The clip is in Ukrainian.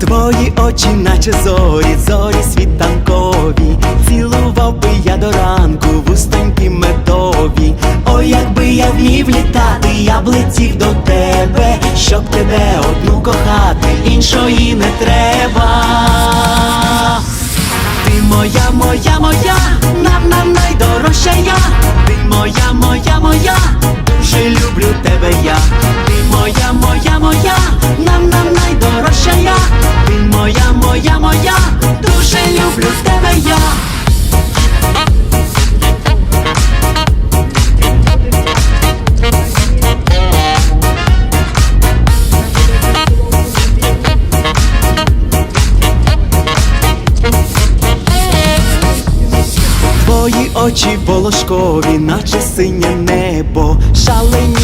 Твої очі, наче зорі, зорі світанкові. Цілував би я до ранку вустоньки медові. Ой, якби я вмів літати, я б летів до тебе, щоб тебе одну кохати, іншої не треба. Ти моя, моя, моя, нам нам найдорожча я. Ти моя, моя, моя, дуже люблю тебе я. Ти моя, дуже люблю в тебе я. Твої очі волошкові, наче синє небо, любові.